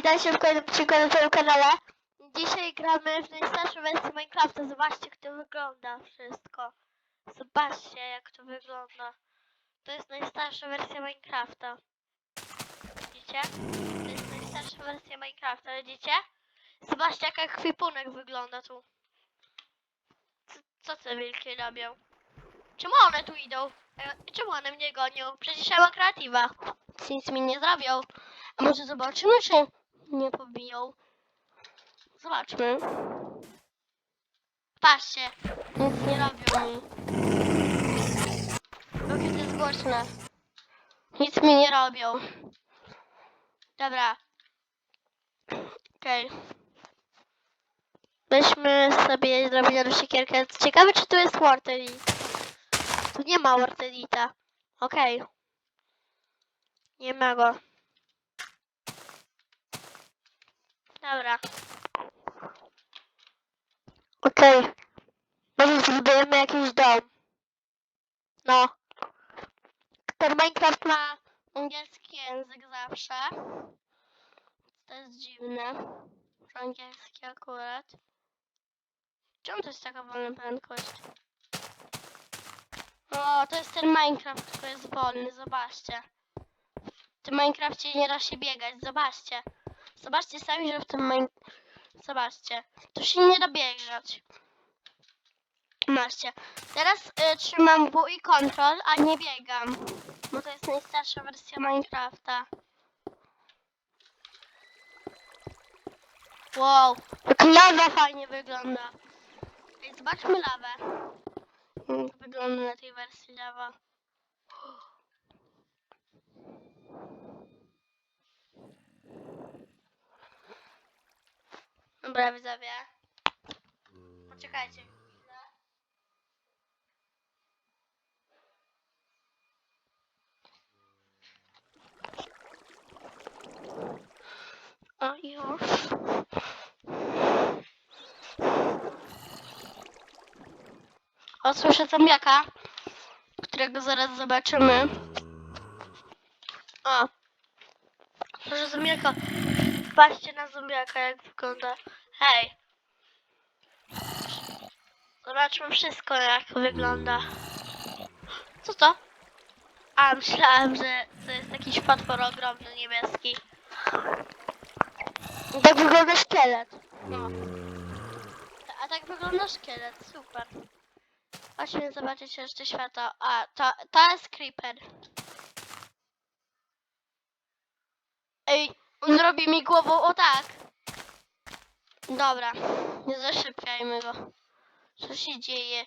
witajcie w kolejnym odcinku na swoim kanale. Dzisiaj gramy w najstarszą wersję Minecrafta. Zobaczcie, jak to wygląda wszystko. Zobaczcie, jak to wygląda. To jest najstarsza wersja Minecrafta. Widzicie? To jest najstarsza wersja Minecrafta, widzicie? Zobaczcie, jak ekwipunek wygląda tu. Co, te wilki robią? Czemu one tu idą? E, Czemu one mnie gonią? Przecież ja mam kreatywa. Nic mi nie zrobią. A może zobaczymy, czy nie pobiją? Zobaczmy. Patrzcie, nic nie robią mi. Jakie to jest głośne. Nic mi nie robią. Dobra. Okej. Weźmy sobie drobinę siekierkę. Ciekawe, czy tu jest Wartelit. Tu nie ma Wartelita. Okej. Nie ma go. Dobra. Okej. Może zbudujemy jakiś dom. No. Ten Minecraft ma angielski język zawsze. To jest dziwne. Angielski akurat. Czemu to jest taka wolna prędkość? O, to jest ten Minecraft, który jest wolny, zobaczcie. W tym Minecrafcie nie da się biegać, zobaczcie. Zobaczcie sami, że w tym Mine... Zobaczcie. Tu się nie da biegać. Macie. Teraz y, trzymam W i Ctrl, a nie biegam. Bo to jest najstarsza wersja Minecrafta. Wow, jak lawa fajnie wygląda. Zobaczmy lawę. Jak wygląda na tej wersji lawa. Dobra, widzowie. Poczekajcie chwilę. O, już. O, słyszę zombiaka, którego zaraz zobaczymy. O. Słyszę zombiaka. Patrzcie na zombiaka, jak wygląda. Hej. Zobaczmy wszystko, jak wygląda. Co to? A, myślałem, że to jest jakiś potwór ogromny, niebieski. Tak wygląda szkielet. No. A tak wygląda szkielet, super. Chodźmy zobaczyć jeszcze światło. A, to, to jest creeper. Ej, on robi mi głową o tak. Dobra, nie zaszybkiajmy go. Co się dzieje?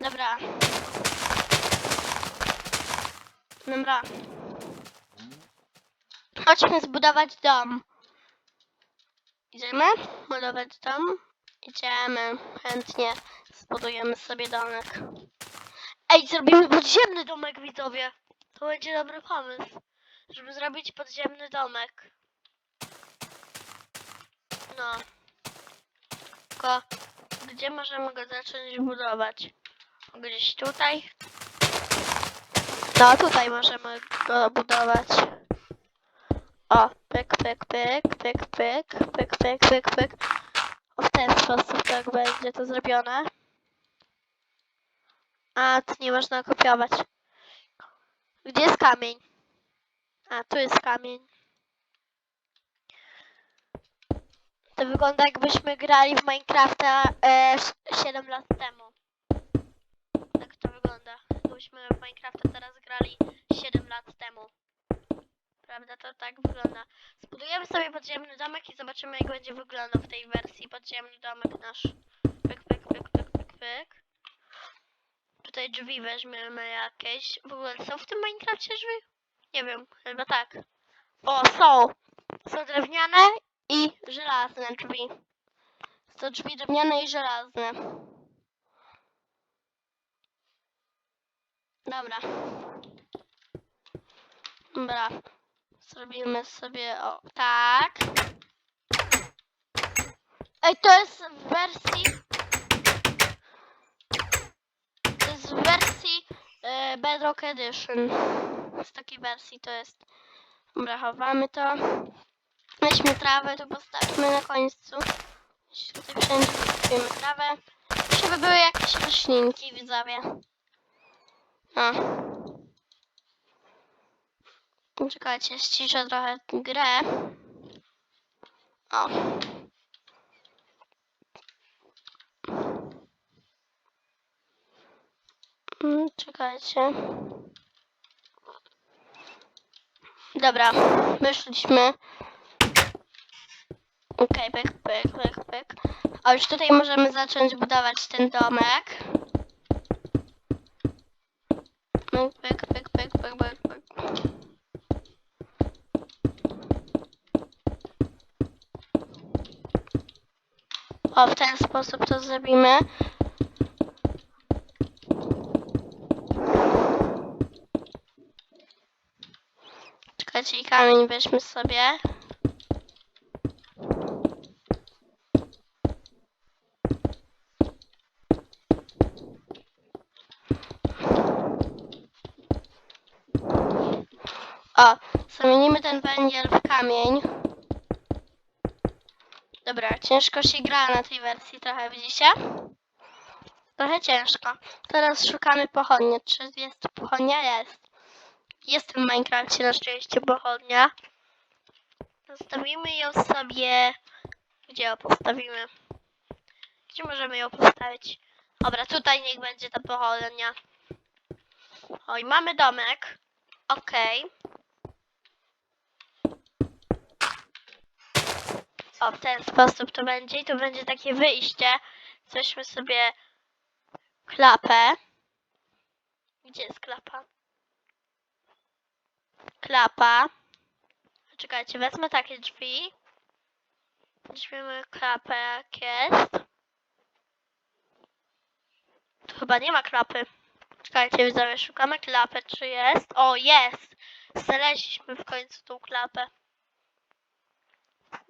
Dobra. Dobra. Chodźmy zbudować dom. Idziemy budować dom? Idziemy. Chętnie zbudujemy sobie domek. Ej, zrobimy podziemny domek, widzowie. To będzie dobry pomysł, żeby zrobić podziemny domek. No. Tylko, gdzie możemy go zacząć budować? Gdzieś tutaj? No, tutaj możemy go budować. O, pyk, pyk, pyk, pyk, pyk, pyk, pyk, pyk, pyk. O, w ten sposób tak będzie to zrobione. A, tu nie można kopiować. Gdzie jest kamień? A, tu jest kamień. To wygląda jakbyśmy grali w Minecrafta e, 7 lat temu. Tak to wygląda. Jakbyśmy w Minecrafta teraz grali 7 lat temu. Prawda? To tak wygląda. Zbudujemy sobie podziemny domek i zobaczymy jak będzie wyglądał w tej wersji podziemny domek nasz. Pyk, pyk, pyk, pyk, pyk, pyk. Tutaj drzwi weźmiemy jakieś. W ogóle są w tym Minecrafcie drzwi? Nie wiem, chyba tak. O, są! Są drewniane i żelazne drzwi. Są drzwi drewniane i żelazne. Dobra. Dobra. Zrobimy sobie o tak. Ej, to jest w wersji. To jest w wersji e, Bedrock Edition. z takiej wersji to jest... Dobra, chowamy to. Weźmy trawę, tu postawimy na końcu. Tutaj wszędzie postawimy trawę. Żeby były jakieś roślinki, widzowie. O. Czekajcie, ściszę trochę grę. O. Mm, Czekajcie. Dobra, wyszliśmy. Okej, pyk, pyk, pyk, pyk. A już tutaj możemy zacząć budować ten domek. Pyk, pyk, pyk, pyk, pyk, pyk, pyk. O, w ten sposób to zrobimy. Czekajcie, i kamień weźmy sobie. O, zamienimy ten węgiel w kamień. Dobra, ciężko się gra na tej wersji trochę, widzicie? Trochę ciężko. Teraz szukamy pochodni. Czy jest pochodnia? Jest. Jest w Minecrafcie na szczęście pochodnia. Zostawimy ją sobie... Gdzie ją postawimy? Gdzie możemy ją postawić? Dobra, tutaj niech będzie ta pochodnia. Oj, mamy domek. Okej. O, w ten sposób to będzie. I tu będzie takie wyjście. Weźmy sobie klapę. Gdzie jest klapa? Klapa. Czekajcie, wezmę takie drzwi. Weźmiemy klapę jak jest. Tu chyba nie ma klapy. Czekajcie, widzowie, szukamy klapy, czy jest? O, jest! Znaleźliśmy w końcu tą klapę.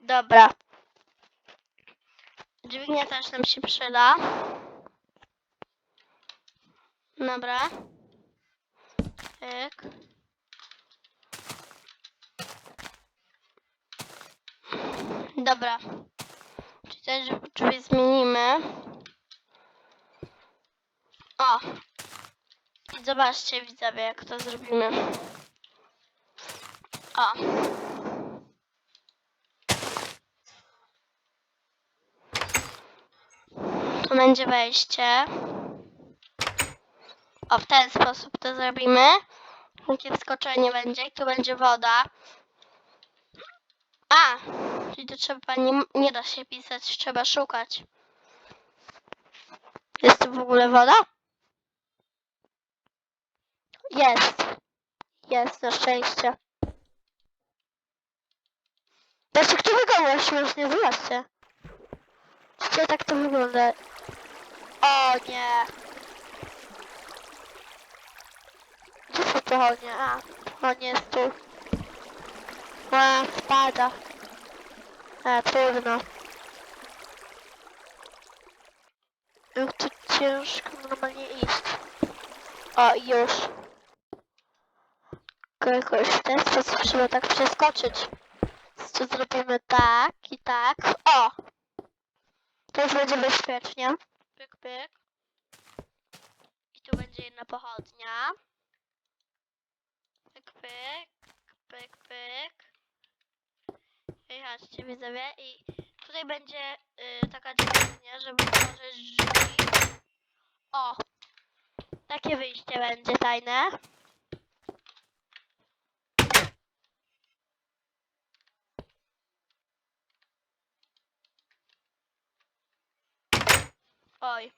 Dobra. Dźwignia też nam się przyda. Dobra. Tak. Dobra. Czyli też drzwi zmienimy. O. I zobaczcie widzowie jak to zrobimy. O. Tu będzie wejście. O, w ten sposób to zrobimy. Takie wskoczenie będzie. Tu będzie woda. A! Czyli to trzeba, nie, nie da się pisać, trzeba szukać. Jest tu w ogóle woda? Jest. Jest, na szczęście. Znaczy, kto wygląda śmiesznie? Zobaczcie. Gdzie tak to wygląda? O nie. Gdzie są pochodnie? A, pochodnie jest tu. A, spada. A, trudno. Jak tu ciężko normalnie iść. O, już. Jakoś w ten sposób trzeba tak przeskoczyć. Tu zrobimy tak i tak. O! To już będzie bezpiecznie. Pyk, pyk. I tu będzie jedna pochodnia. Pyk, pyk. Pyk, pyk. I chodźcie widzowie. I tutaj będzie y, taka dźwignia, żeby otworzyć drzwi. O! Takie wyjście będzie tajne. Oj.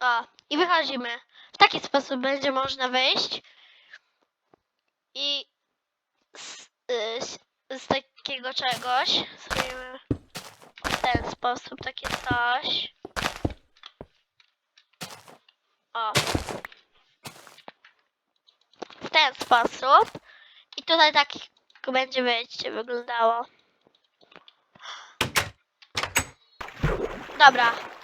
O, i wychodzimy. W taki sposób będzie można wyjść. I z, y, z, z takiego czegoś zrobimy w ten sposób takie coś. O. W ten sposób. I tutaj tak będzie wyjście wyglądało. Dobra.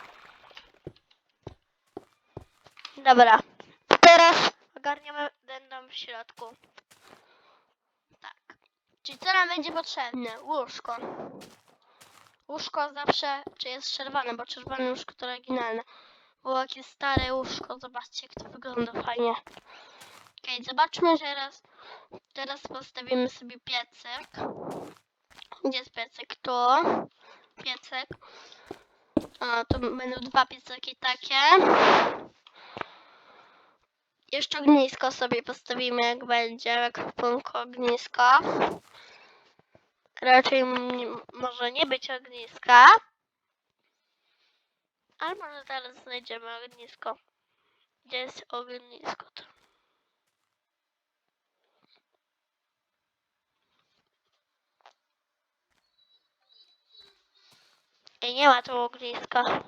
Dobra. Teraz ogarniamy ten dom w środku. Tak. Czyli co nam będzie potrzebne? Łóżko. Łóżko zawsze, czy jest czerwone, bo czerwone łóżko to oryginalne. Było jakieś stare łóżko, zobaczcie jak to wygląda fajnie. Okej, zobaczmy teraz. Teraz postawimy sobie piecyk. Gdzie jest piecyk? Tu. Piecyk. A, tu będą dwa piecyki takie. Jeszcze ognisko sobie postawimy jak będzie, jak w punku ognisko. Raczej może nie być ogniska. Ale może teraz znajdziemy ognisko. Gdzie jest ognisko? To. Ej, nie ma tu ogniska.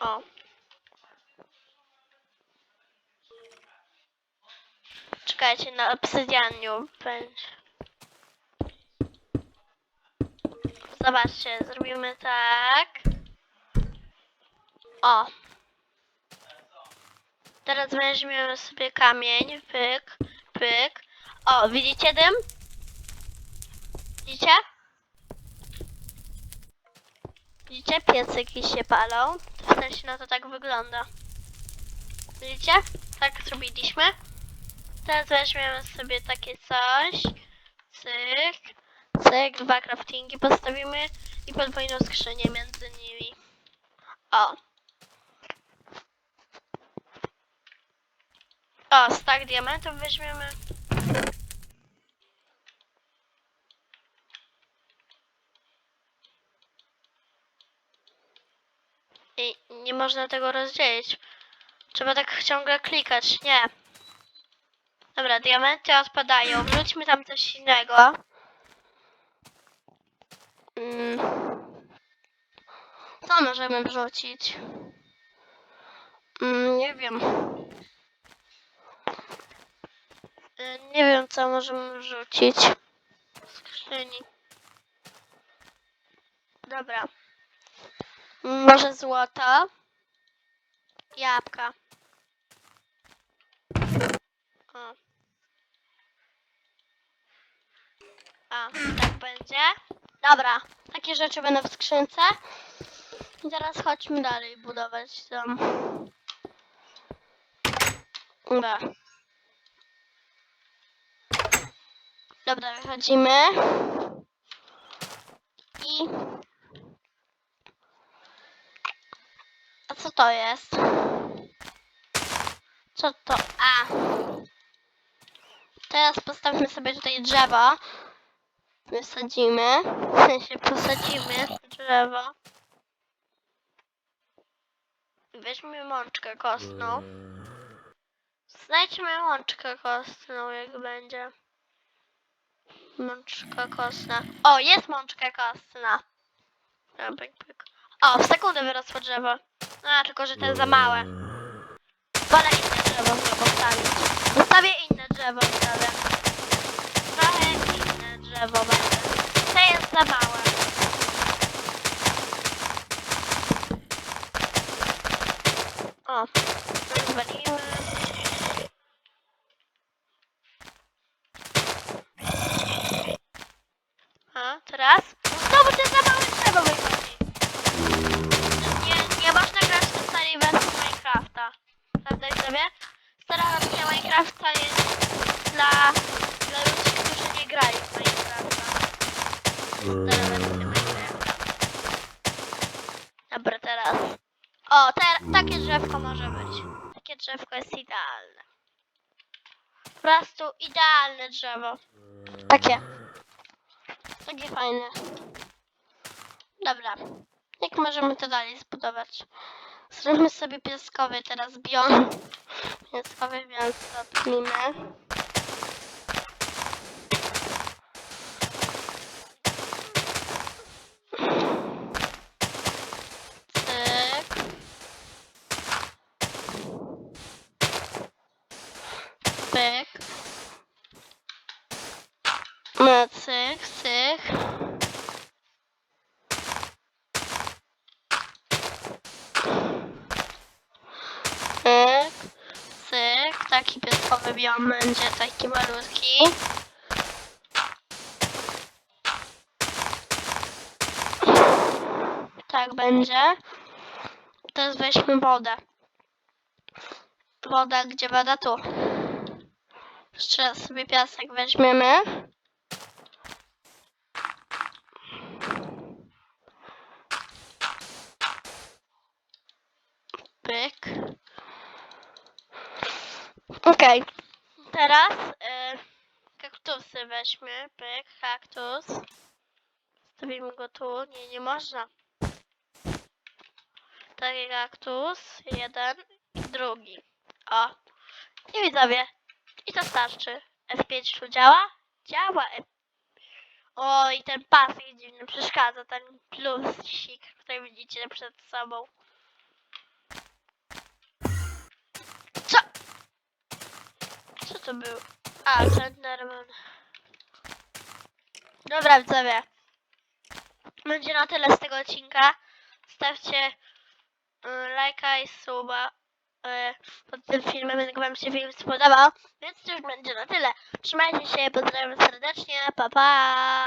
O. Czekajcie, na obsydianiu będzie. Zobaczcie, zrobimy tak. O. Teraz weźmiemy sobie kamień, pyk, pyk. O, widzicie dym? Widzicie? Widzicie? Piecyki się palą. W sensie, no to tak wygląda. Widzicie? Tak zrobiliśmy. Teraz weźmiemy sobie takie coś. Cyk. Cyk. Dwa craftingi postawimy i podwójną skrzynię między nimi. O. O, stak diamentów weźmiemy. I nie można tego rozdzielić. Trzeba tak ciągle klikać. Nie. Dobra, diamenty odpadają. Wrzućmy tam coś innego. Mm. Co możemy wrzucić? Mm, nie wiem. Y, Nie wiem, co możemy wrzucić. Skrzyni. Dobra. Może złoto? Jabłka. O. A, tak będzie. Dobra, takie rzeczy będą w skrzynce. I teraz chodźmy dalej budować dom. Dobra. Dobra, wychodzimy. I... A co to jest? Co to? A. Teraz postawmy sobie tutaj drzewo. Wysadzimy. W sensie posadzimy drzewo. Weźmy mączkę kostną. Znajdźmy mączkę kostną, jak będzie. Mączka kostna. O, jest mączka kostna. O, w sekundę wyrosło drzewo. A, tylko że jest za małe. Wolę inne drzewo postawić. Zostawię inne drzewo wtedy. Drzewo będzie. To jest za małe. O, rozwalimy. A, teraz? Znowu to za małe drzewo wychodzi. Nie, nie można grać w starej wersji Minecrafta. Prawda sobie? Stara wersja Minecrafta jest dla, dla ludzi, którzy nie grali w Minecrafta. Stara wersja Minecrafta. Dobra, teraz. O, te, takie drzewko może być. Takie drzewko jest idealne. Po prostu idealne drzewo. Takie. Takie fajne. Dobra. Jak możemy to dalej zbudować? Zróbmy sobie piaskowy teraz biom. Piaskowy biom stopnimy. Dobra, cyk, cyk. Cyk, cyk. Taki pieskowy biom będzie, taki malutki. Tak będzie. Teraz weźmy wodę. Woda, gdzie woda? Tu. Jeszcze raz sobie piasek weźmiemy. Okej. Teraz y, kaktusy weźmy. Pyk, kaktus. Stawimy go tu. Nie, nie można. Taki kaktus. Jeden i drugi. O. I widzowie. I to starczy. F5 tu działa? Działa. F... O, i ten pasek dziwny przeszkadza. Ten plusik, który widzicie przed sobą. Co? Co to był? A, Slenderman. Dobra, widzowie. Będzie na tyle z tego odcinka. Stawcie y, lajka i suba y, pod tym filmem, jak wam się film spodobał. Więc to już będzie na tyle. Trzymajcie się, pozdrawiam serdecznie, pa pa!